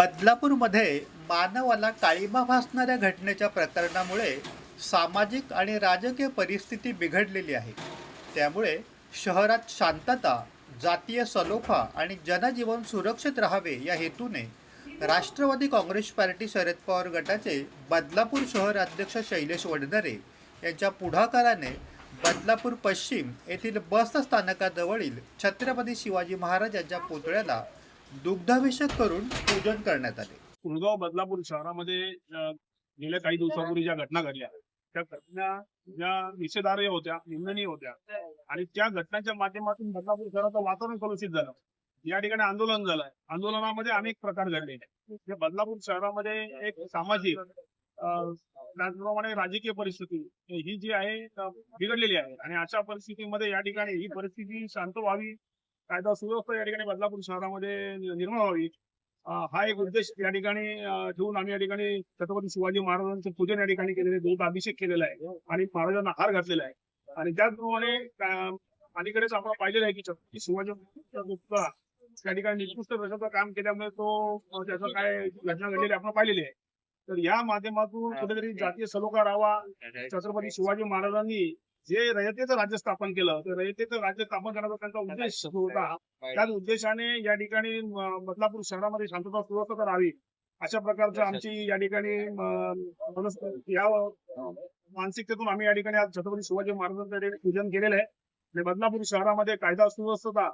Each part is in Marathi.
बदलापूरमध्ये मानवाला काळीमा भासणाऱ्या घटनेच्या प्रकरणामुळे सामाजिक आणि राजकीय परिस्थिती बिघडलेली आहे. त्यामुळे शहरात शांतता जातीय सलोखा आणि जनजीवन सुरक्षित राहावे या हेतूने राष्ट्रवादी काँग्रेस पार्टी शरद पवार गटाचे बदलापूर शहर अध्यक्ष शैलेश वडनरे यांच्या पुढाकाराने बदलापूर पश्चिम येथील बस स्थानकाजवळील छत्रपती शिवाजी महाराज यांच्या पुतळ्याला दुग्धाभिषेक करून पूजन करण्यात आले. कुळगाव बदलापूर शहरामध्ये गेल्या काही दिवसापूर्वी ज्या घटना घडल्या त्या घटना ज्या निषेधार्ह होत्या निंदनीय होत्या आणि त्या घटनांच्या माध्यमातून बदलापूर शहराचं वातावरण कलुषित झालं. या ठिकाणी आंदोलन झालं आंदोलनामध्ये अनेक प्रकार घडले. जे बदलापूर शहरामध्ये एक सामाजिक त्याचप्रमाणे राजकीय परिस्थिती ही जी आहे बिघडलेली आहे. आणि अशा परिस्थितीमध्ये या ठिकाणी ही परिस्थिती शांत व्हावी कायदा सुव्यवस्था या ठिकाणी बदलापूर शहरामध्ये निर्माण व्हावी. हा एक उद्देश या ठिकाणी ठेवून आम्ही या ठिकाणी छत्रपती शिवाजी महाराजांचं पूजन या ठिकाणी केलेले दूध अभिषेक केलेला आहे आणि महाराजांना हार घातलेला आहे. आणि त्याचप्रमाणे अलीकडेच आपण पाहिलेलं आहे की छत्रपती शिवाजी त्या ठिकाणी निकृष्ट दशाचं काम केल्यामुळे तो त्याचा त्याचं काय घटना घडलेली आपण पाहिलेली आहे. तर या माध्यमातून कुठेतरी जातीय सलोखा राहावा छत्रपती शिवाजी महाराजांनी जे रयतेचं राज्य स्थापन केलं ते रयतेचं राज्य स्थापन करण्याचा त्यांचा उद्देश होता त्याच उद्देशाने या ठिकाणी बदलापूर शहरामध्ये शांतता सुव्यवस्था राहावी. अशा प्रकारचं आमची या ठिकाणी या मानसिकतेतून आम्ही या ठिकाणी आज छत्रपती शिवाजी महाराजांचं पूजन केलेलं आहे. आणि बदलापूर शहरामध्ये कायदा सुव्यवस्था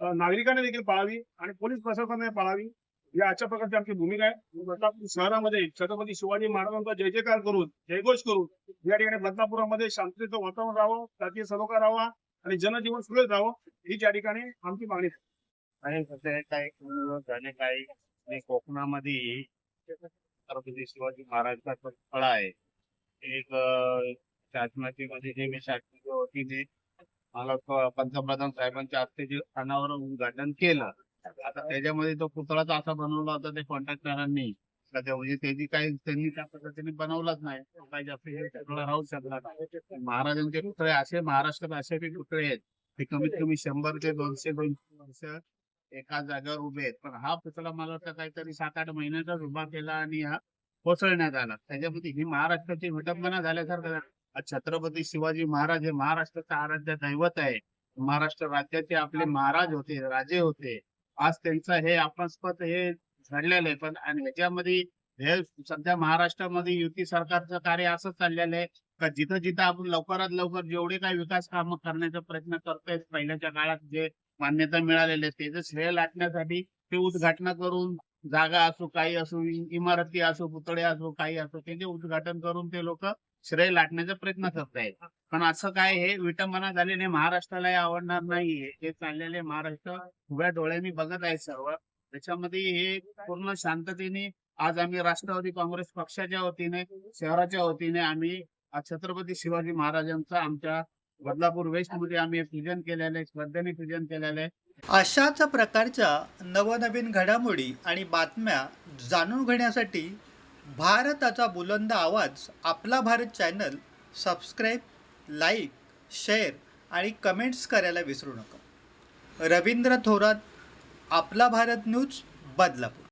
नागरिकांनी देखील पाळावी आणि पोलीस प्रशासनाने पाळावी. या अशा प्रकारची आमची भूमिका आहे. बदलापूर शहरामध्ये छत्रपती शिवाजी महाराजांचा जय जयकार करून जयघोष करून या ठिकाणी बदलापुरामध्ये शांततेचं वातावरण राहावं जातीय सलोखा राहावा आणि जनजीवन सुरळीत राहावं ही त्या ठिकाणी आमची मागणी आहे. आणि सध्या काही काही कोकणामध्ये छत्रपती शिवाजी महाराजांचा फळ आहे एक शासनाची मध्ये जे मी शासनाच्या वतीने मला पंतप्रधान साहेबांच्या हस्ते जे अनावर उद्घाटन केलं आता त्याच्यामध्ये तो पुतळाचा असा बनवला होता ते कॉन्ट्रॅक्टरांनी म्हणजे त्याची काही त्यांनी त्या पद्धतीने बनवलाच नाही. काही जास्त पुतळा राहू शकला नाही. महाराजांचे पुतळे असे महाराष्ट्रात असे बी पुतळे आहेत. ते कमीत कमी शंभर ते दोनशे दोनशे वर्ष एका जागेवर उभे आहेत. पण हा पुतळा मला वाटतं काहीतरी सात आठ महिन्याचाच उभा केला आणि हा कोसळण्यात आला. त्याच्यामध्ये ही महाराष्ट्राची विटंबना झाल्यासारखं छत्रपती शिवाजी महाराज हे महाराष्ट्राचं आराध्य दैवत आहे. महाराष्ट्र राज्याचे आपले महाराज होते राजे होते. आज त्यांचं हे अपस्पद हे घडलेलं आहे. पण आणि ह्याच्यामध्ये हे सध्या महाराष्ट्रामध्ये युती सरकारचं कार्य असं चाललेलं आहे. का जिथं जिथं आपण लवकरात लवकर जेवढे काही विकास कामं करण्याचा प्रयत्न करतोय पहिल्याच्या काळात जे मान्यता मिळालेली आहे त्याचं श्रेय लाटण्यासाठी ते उद्घाटन करून जागा असो काही असो इमारती असो पुतळे असो काही असो त्यांचे उद्घाटन करून ते लोक श्रेय लाटण्याचा प्रयत्न करतायत. पण असं काय हे विटंबना झालेले महाराष्ट्रालाही आवडणार नाही हे. चाललेले महाराष्ट्र उभ्या डोळ्यांनी बघत आहे सर्व. त्याच्यामध्ये हे पूर्ण शांततेने आज आम्ही राष्ट्रवादी काँग्रेस पक्षाच्या वतीने शहराच्या वतीने आम्ही छत्रपती शिवाजी महाराजांचा आमच्या बदलापूर वेस्टमध्ये आम्ही पूजन केलेलं आहे श्रद्धेने पूजन केलेलं आहे. अशाच प्रकारच्या नवनवीन घडामोडी आणि बातम्या जाणून घेण्यासाठी भारताचा बुलंद आवाज आपला Bharat channel subscribe like share आणि कमेंट्स करायला विसरू नका. रवींद्र थोरात आपला भारत न्यूज बदलापूर.